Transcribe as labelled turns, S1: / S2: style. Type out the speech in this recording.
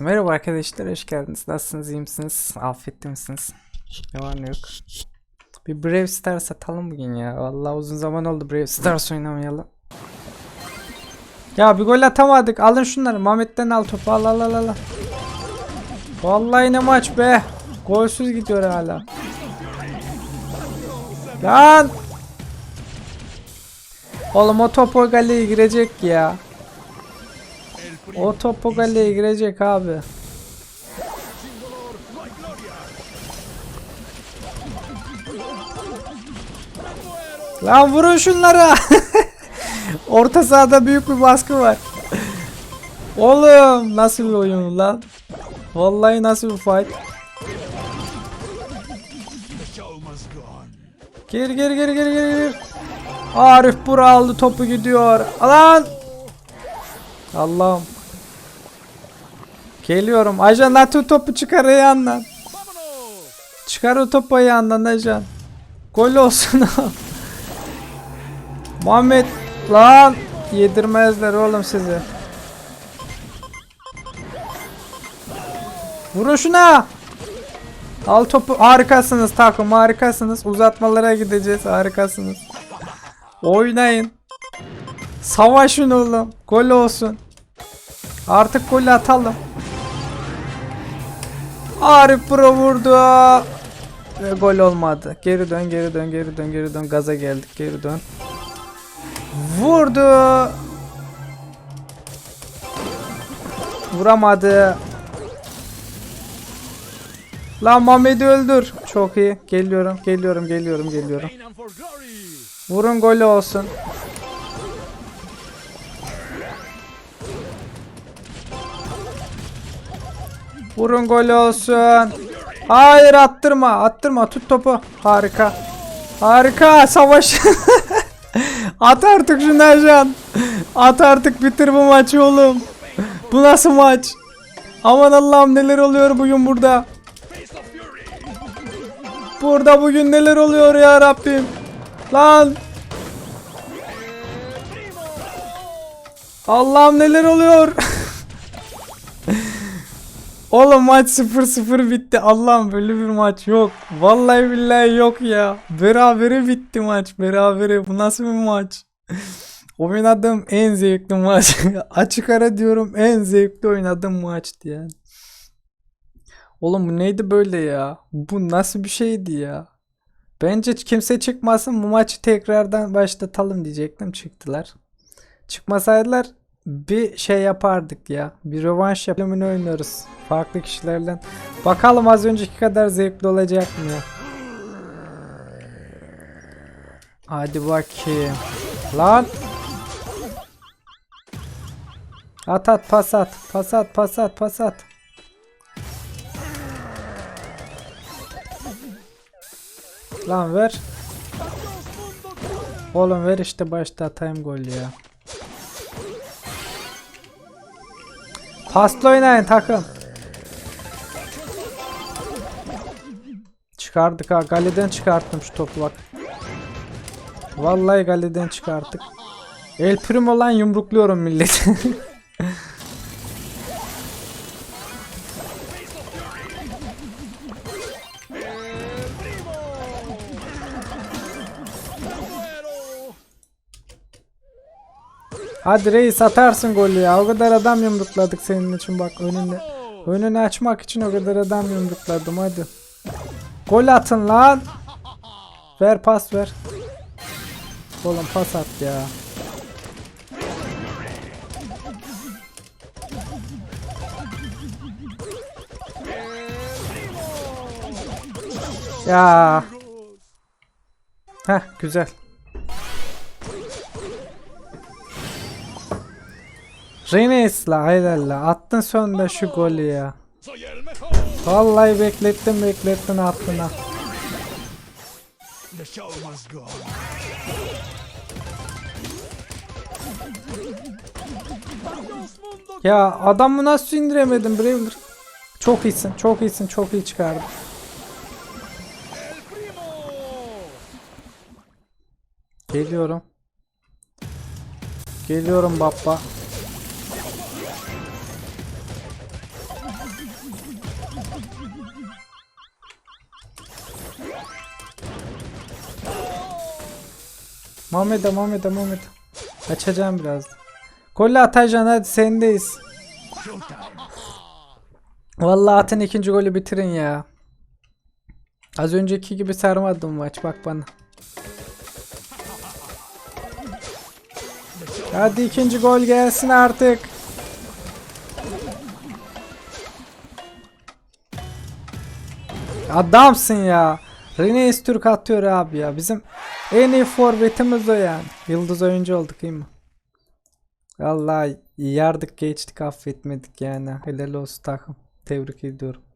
S1: Merhaba arkadaşlar, hoş geldiniz. Nasılsınız, iyi misiniz? Afiyette misiniz? Ne var ne yok. Bir Brave Stars atalım bugün ya. Vallahi uzun zaman oldu Brave Stars oynamayalı. Ya bir gol atamadık. Alın şunları. Mehmet'ten al topu. Al al al al. Vallahi ne maç be. Golsüz gidiyor hala. Lan! Oğlum o top galeye girecek ya. O top o galeye girecek abi. Lan vurun şunlara. Orta sahada büyük bir baskı var. Oğlum nasıl bir oyun lan? Vallahi nasıl bir fight? Geri geri geri geri geri geri. Arif Bura aldı topu gidiyor. Alan. Allah'ım. Geliyorum. Ajan at topu çıkar ayağından. Çıkar o topu ayağından Ajan. Gol olsun. Muhammed lan yedirmezler oğlum sizi. Vurun şuna. Al topu. Harikasınız takım harikasınız. Uzatmalara gideceğiz harikasınız. Oynayın. Savaşın oğlum. Gol olsun. Artık gol atalım. Arif Pro vurdu. Ve gol olmadı. Geri dön, geri dön, geri dön, geri dön. Gaza geldik, geri dön. Vurdu. Vuramadı. Lan Mehmet'i öldür. Çok iyi. Geliyorum, geliyorum, geliyorum, geliyorum. Vurun golü olsun. Vurun golü olsun. Hayır attırma attırma tut topu. Harika. Harika savaş. At artık şunu Ercan. At artık bitir bu maçı oğlum. Bu nasıl maç? Aman Allah'ım neler oluyor bugün burada. Burada bugün neler oluyor ya Rabbim. Lan. Allah'ım neler oluyor. Oğlum maç 0-0 bitti. Allah'ım böyle bir maç yok. Vallahi billahi yok ya. Berabere bitti maç. Berabere. Bu nasıl bir maç? Oynadığım en zevkli maç. Açık ara diyorum en zevkli oynadığım maçtı yani. Oğlum bu neydi böyle ya? Bu nasıl bir şeydi ya? Bence kimse çıkmasın bu maçı tekrardan başlatalım diyecektim. Çıktılar. Çıkmasaydılar bir şey yapardık ya. Bir rövanş yapımını oynuyoruz. Farklı kişilerle. Bakalım az önceki kadar zevkli olacak mı? Hadi bakayım. Lan. At at pas at. Pas at pas at pas at. Lan ver. Oğlum ver işte başta atayım gol ya. Paslı oynayın takım. Çıkardık ha. Galeden çıkarttım şu topu bak. Vallahi galeden çıkarttık. El prim olan yumrukluyorum milleti. Hadi reis atarsın golü ya. O kadar adam yumrukladık senin için bak önünü. Önünü açmak için o kadar adam yumrukladım hadi. Gol atın lan. Ver pas ver. Oğlum pas at ya. Ya. Heh güzel. Renes la helal Attın sonunda şu golü ya. Vallahi beklettin
S2: go on.
S1: Ya adamı nasıl indiremedim Brawler? Çok iyisin, çok iyisin, çok iyi çıkardın. Geliyorum. Geliyorum baba. Mehmet'e Mehmet'e Mehmet'e. Açacağım birazdan. Golle atacaksın hadi sendeyiz. Vallahi atın ikinci golü bitirin ya. Az önceki gibi sarmadım maç bak bana. Hadi ikinci gol gelsin artık. Adamsın ya. Renes Türk atıyor abi ya. Bizim en iyi forvetimiz o yani. Yıldız oyuncu olduk değil mi? Vallahi yardık geçtik affetmedik yani. Helal olsun takım. Tebrik ediyorum.